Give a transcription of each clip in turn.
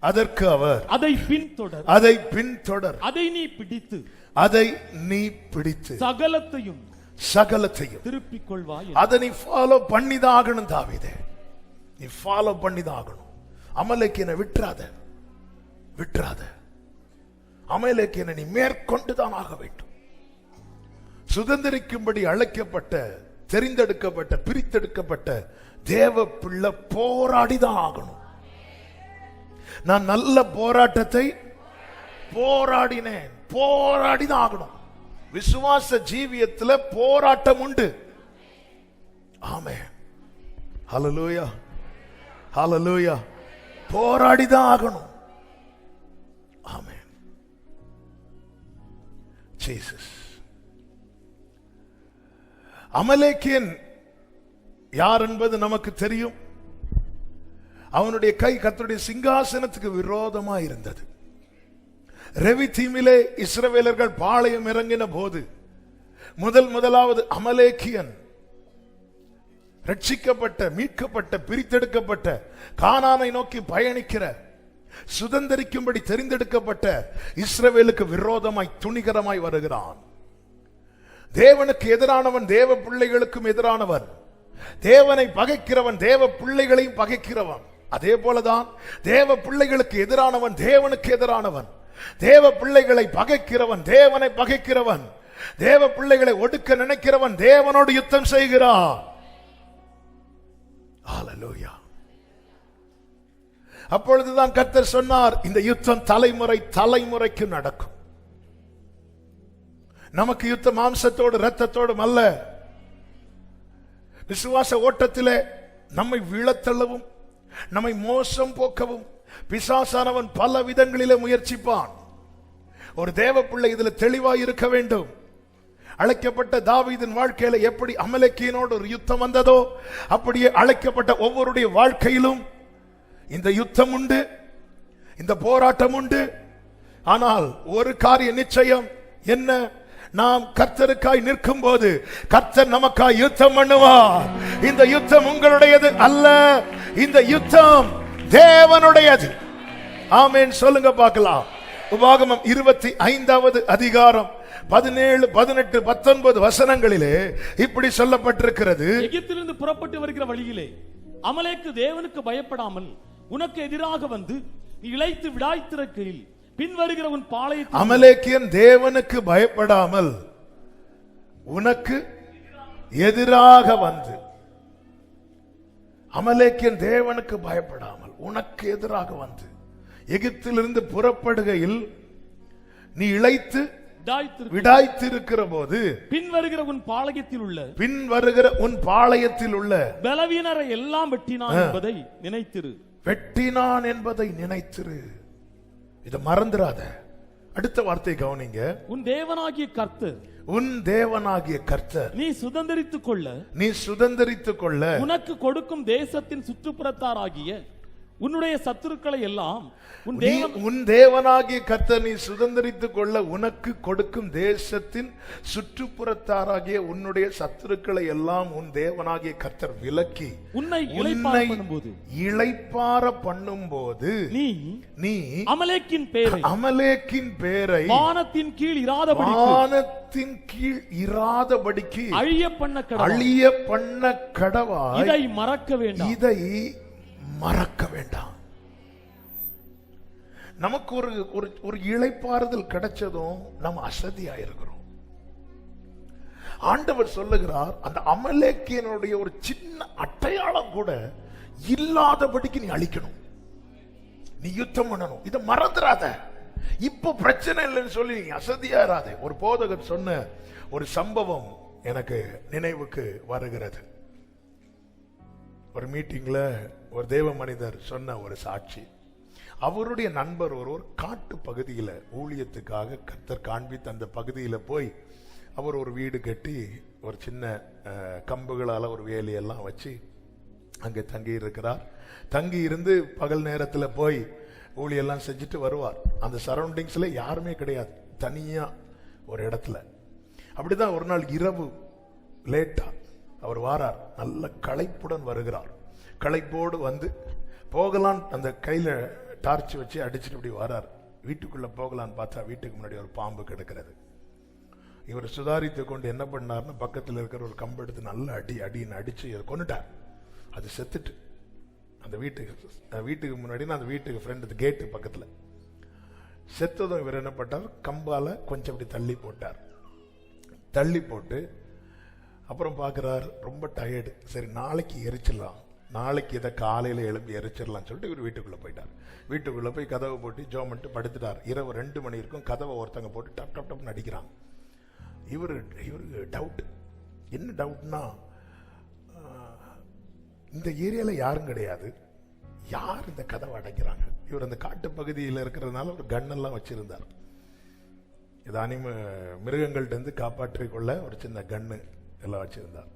அதற்கு அவர் அதை பின்தொடர். அதை பின்தொடர். அதை நீ பிடித்து. அதை நீ பிடித்து. சகலத்தையும் சகலத்தையும். திருப்பிக் கொள்வாய் அதை நீ ஃபாலோ பண்ணிதான் ஆகணும் தாவிதே. நீ ஃபாலோ பண்ணிதான் ஆகணும் அமலேக்கியனை விட்டுறாத. விட்டுறாத. அமலேக்கியனை நீ மேற்கொண்டுதான் ஆக வேண்டும். சுதந்திரிக்கும்படி அழைக்கப்பட்ட தெரிந்தெடுக்கப்பட்ட பிரித்தெடுக்கப்பட்ட தேவ பிள்ளை போராடிதான் ஆகணும். நான் நல்ல போராட்டத்தை போராடினேன். போராடிதான் ஆகணும். விசுவாச ஜீவியத்துல போராட்டம் உண்டு. ஆமே லோயா போராடி போராடிதான் ஆகணும். ஆமே ஜீசஸ் அமலேக்கியன் யார் என்பது நமக்கு தெரியும்? அவனுடைய கை கத்தருடைய சிங்காசனத்துக்கு விரோதமா இருந்தது. ரெவி தீமிலே இஸ்ரவேலர்கள் பாளையம் இறங்கின போது முதல் முதலாவது அமலேக்கியன் ரட்சிக்கப்பட்ட மீட்கப்பட்ட பிரித்தெடுக்கப்பட்ட கானானை நோக்கி பயணிக்கிற சுதந்திரிக்கும்படி தெரிந்தெடுக்கப்பட்ட இஸ்ரவேலுக்கு விரோதமாய் துணிகரமாய் வருகிறான். தேவனுக்கு எதிரானவன் தேவ பிள்ளைகளுக்கும் எதிரானவன் தேவனை பகைக்கிறவன் தேவ பிள்ளைகளையும் பகைக்கிறவன். அதே போலதான் தேவ பிள்ளைகளுக்கு எதிரானவன் தேவனுக்கு எதிரானவன். தேவ பிள்ளைகளை பகைக்கிறவன் தேவனை பகைக்கிறவன். தேவ பிள்ளைகளை ஒடுக்க நினைக்கிறவன் தேவனோடு யுத்தம் செய்கிறான். அப்பொழுதுதான் கர்த்தர் சொன்னார் இந்த யுத்தம் தலைமுறை தலைமுறைக்கு நடக்கும். நமக்கு யுத்த மாம்சத்தோடு ரத்தத்தோடும் அல்ல. விசுவாச ஓட்டத்திலே நம்மை விழத்தள்ளவும் நம்மை மோசம் போக்கவும். பிசாசானவன் பல விதங்களிலே முயற்சிப்பான். ஒரு தேவ பிள்ளை இதுல தெளிவாய் இருக்க வேண்டும். அழைக்கப்பட்ட தாவீதின் வாழ்க்கையில எப்படி அமலக்கியனோடு ஒரு யுத்தம் வந்ததோ அப்படியே அழைக்கப்பட்ட ஒவ்வொருடைய வாழ்க்கையிலும் இந்த யுத்தம் உண்டு இந்த போராட்டம் உண்டு. ஆனால் ஒரு காரிய நிச்சயம் என்ன? நாம் கர்த்தருக்காய் நிற்கும் போது கர்த்தர் நமக்காய் யுத்தம் பண்ணுவார். இந்த யுத்தம் உங்களுடையது அல்ல. இந்த யுத்தம் தேவனுடையது. ஆமென். சொல்லுங்க பார்க்கலாம். உபாகமம் இருபத்தி ஐந்தாவது அதிகாரம் பதினேழு பதினெட்டு பத்தொன்பது வசனங்களிலே இப்படி சொல்லப்பட்டிருக்கிறது. எகிப்திலிருந்து புறப்பட்டு வருகிற வழியிலே அமலேக்கு தேவனுக்கு பயப்படாமல் உனக்கு எதிராக வந்து இழைத்து விடாய்த்திருக்கையில் பின் வருகிற உன் பாளையத்தில் அமலேக்கியன் தேவனுக்கு பயப்படாமல் உனக்கு எதிராக வந்து அமலேக்கியன் தேவனுக்கு பயப்படாமல் உனக்கு எதிராக வந்து எகிப்திலிருந்து புறப்படுகையில் நீ இழைத்து விடாய்த்திரு விடாய்த்திருக்கிற போது பின் வருகிற உன் பாளையத்தில் உள்ள பின் வருகிற உன் பாளையத்தில் உள்ள பலவீனரை எல்லாம் வெட்டினான் என்பதை நினைத்திரு. வெட்டினான் என்பதை நினைத்திரு. இதை மறந்துடாத அடுத்த வார்த்தை கவனிங்க. உன் தேவனாகிய கர்த்தர் உன் தேவனாகிய கர்த்தர் நீ சுதந்தரித்துக் கொள்ள நீ சுதந்தரித்துக் கொள்ள உனக்கு கொடுக்கும் தேசத்தின் சுற்றுப்புறத்தாராகிய உன்னுடைய சத்துருக்களை எல்லாம் உன் நீ தேவன் உன் தேவனாகிய கர்த்தர் நீ சுதந்தரித்துக் கொள்ள உனக்கு கொடுக்கும் தேசத்தின் சுற்றுப்புறத்தாராகிய உன்னுடைய சத்துருக்களை எல்லாம் உன் தேவனாகிய கர்த்தர் விலக்கி உன்னை இளைப்பாற பண்ணும்போது. இளைப்பார பண்ணும்போது நீ நீ அமலேக்கின் பேரை அமலேக்கின் பேரை வானத்தின் கீழ் இராதபடி வானத்தின் கீழ் இராதபடிக்கு அழிய பண்ண அழிய பண்ண கடவாய். இதை மறக்க வேண்டாம். இதை மறக்க வேண்டாம். நமக்கு ஒரு ஒரு இழைப்பாறுதல் கிடைச்சதும் நம்ம அசதியா இருக்கிறோம் ஆண்டவர் சொல்லுகிறார் அந்த அமலேக்கியனுடைய ஒரு சின்ன அட்டையாளம் கூட இல்லாதபடிக்கு நீ அழிக்கணும். நீ யுத்தம் பண்ணணும். இதை மறந்துடாத இப்போ பிரச்சனை இல்லைன்னு சொல்லி நீ அசதியா இராதே ஒரு போதகர் சொன்ன ஒரு சம்பவம் எனக்கு நினைவுக்கு வருகிறது. ஒரு மீட்டிங்கில் ஒரு தேவ மனிதர் சொன்ன ஒரு சாட்சி. அவருடைய நண்பர் ஒருவர் காட்டு பகுதியில் ஊழியத்துக்காக கத்தர் காண்பித்து அந்த பகுதியில் போய் அவர் ஒரு வீடு கட்டி ஒரு சின்ன கம்புகளால் ஒரு வேலையெல்லாம் வச்சு அங்கே தங்கி இருக்கிறார் தங்கி இருந்து பகல் நேரத்தில் போய் ஊழியெல்லாம் செஞ்சுட்டு வருவார். அந்த சரௌண்டிங்ஸில் யாருமே கிடையாது. தனியாக ஒரு இடத்துல. அப்படிதான் ஒரு நாள் இரவு லேட்டாக அவர் வாரார். நல்ல களைப்புடன் வருகிறார். களைப்போடு வந்து போகலாம் அந்த கையில் டார்ச் வச்சு அடிச்சுட்டு இப்படி வரார். வீட்டுக்குள்ளே போகலான்னு பார்த்தா வீட்டுக்கு முன்னாடி ஒரு பாம்பு கிடக்கிறது. இவர் சுதாரித்து கொண்டு என்ன பண்ணார்னு பக்கத்தில் இருக்கிற ஒரு கம்பு எடுத்து நல்ல அடி அடின்னு அடித்து இதை கொண்டுட்டார் அது செத்துட்டு. அந்த வீட்டுக்கு வீட்டுக்கு முன்னாடி நான் அந்த வீட்டுக்கு ஃப்ரெண்டு கேட்டு பக்கத்தில். செத்ததும் இவர் என்ன பண்ணார் கம்பால் கொஞ்சம் அப்படி தள்ளி போட்டார். தள்ளி போட்டு அப்புறம் பார்க்குறார் ரொம்ப டயர்டு சரி நாளைக்கு எரிச்சிடலாம். நாளைக்கு இதை காலையில் எழும்பி எரிச்சிடலாம்னு சொல்லிட்டு இவர் வீட்டுக்குள்ளே போயிட்டார். வீட்டுக்குள்ளே போய் கதவை போட்டு ஜோமெண்ட்டு பண்ணிட்டு படுத்துட்டார். இரவு ரெண்டு மணி இருக்கும் கதவை ஒருத்தங்க போட்டு டப் டப் டப்னு அடிக்கிறான் இவர் இவருக்கு டவுட் என்ன டவுட்னா இந்த ஏரியாவில் யாரும் கிடையாது. யார் இந்த கதவை அடைக்கிறாங்க? இவர் அந்த காட்டு பகுதியில் இருக்கிறதுனால ஒரு கன்னெல்லாம் வச்சுருந்தார். இதானி அனிம மிருகங்கள்ட்ட இருந்து ஒரு சின்ன கன்னு எல்லாம் வச்சுருந்தார்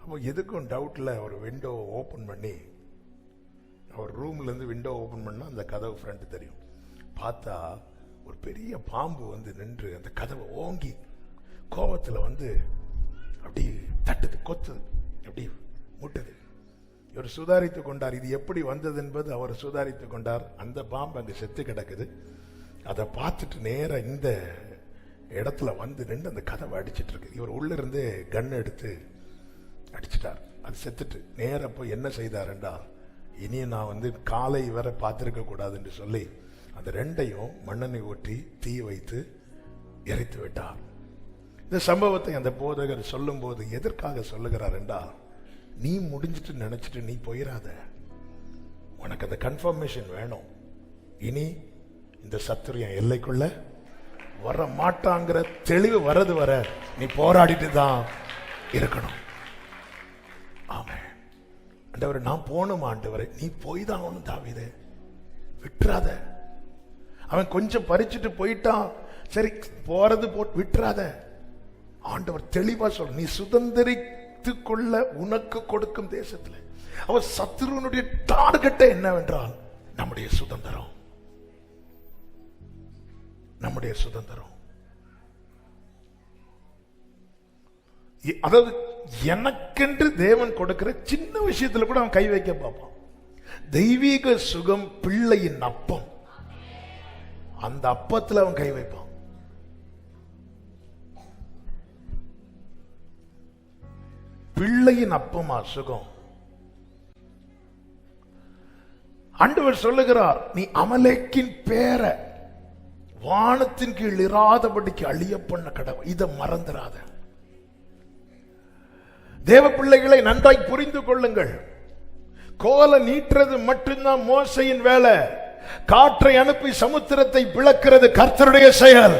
அப்போ எதுக்கும் டவுட்டில் ஒரு விண்டோ ஓப்பன் பண்ணி அவர் ரூம்லேருந்து விண்டோ ஓப்பன் பண்ணால் அந்த கதவு ஃப்ரண்ட்டு தெரியும். பார்த்தா ஒரு பெரிய பாம்பு வந்து நின்று அந்த கதவை ஓங்கி கோபத்தில் வந்து அப்படி தட்டுது கொத்துது அப்படி முட்டுது. இவர் சுதாரித்து கொண்டார். இது எப்படி வந்தது என்பது அவர் சுதாரித்து கொண்டார். அந்த பாம்பு அங்கே செத்து கிடக்குது. அதை பார்த்துட்டு நேராக இந்த இடத்துல வந்து நின்று அந்த கதவை அடிச்சிட்டு இருக்கு. இவர் உள்ள இருந்து கன் எடுத்து அடிச்சிட்டார். அது செத்துட்டு நேரப்போ போய் என்ன செய்தாருண்டா? இனி நான் வந்து காலை வரை பார்த்துருக்க கூடாதுன்னு சொல்லி அந்த ரெண்டையும் மண்ணெண்ணை ஊற்றி தீ வைத்து எரித்து விட்டார். இந்த சம்பவத்தை அந்த போதகர் சொல்லும்போது எதற்காக சொல்லுகிறார் என்றால் நீ முடிஞ்சிட்டு நினைச்சிட்டு நீ போயிடாத உனக்கு அந்த கன்ஃபர்மேஷன் வேணும். இனி இந்த சத்துரியம் எல்லைக்குள்ள வர மாட்டாங்கிற தெளிவு வரது வர நீ போராடிட்டு தான் இருக்கணும். ஆமே ஆண்டவர் நான் போகணும் ஆண்டவரை. நீ போய் தான் ஆகணும் தாவிது. விட்டுறாத. அவன் கொஞ்சம் பறிச்சுட்டு போயிட்டான். சரி போறது போட்டு விட்டுறாத. ஆண்டவர் தெளிவா சொல் நீ சுதந்திரித்து கொள்ள உனக்கு கொடுக்கும் தேசத்தில் அவர் சத்துருவனுடைய டார்கெட்டை என்னவென்றால் நம்முடைய சுதந்திரம். நம்முடைய சுதந்திரம். அதாவது எனக்கென்று தேவன் கொடுக்கிற சின்ன விஷயத்துல கூட அவன் கை வைக்க பார்ப்பான். தெய்வீக சுகம் பிள்ளையின் அப்பம். அந்த அப்பத்தில் அவன் கை வைப்பான். பிள்ளையின் அப்பமா சுகம். ஆண்டவர் சொல்லுகிறார் நீ அமலேக்கின் பேர வானத்தின் கீழ் இராதபடிக்கு அழிய பண்ண கடவுள். இதை மறந்துடாத தேவ பிள்ளைகளை நன்றாய் புரிந்து கொள்ளுங்கள். கோல நீட்டுறது மட்டும்தான் மோசையின் வேலை. காற்றை அனுப்பி சமுத்திரத்தை பிளக்கிறது கர்த்தருடைய செயல்.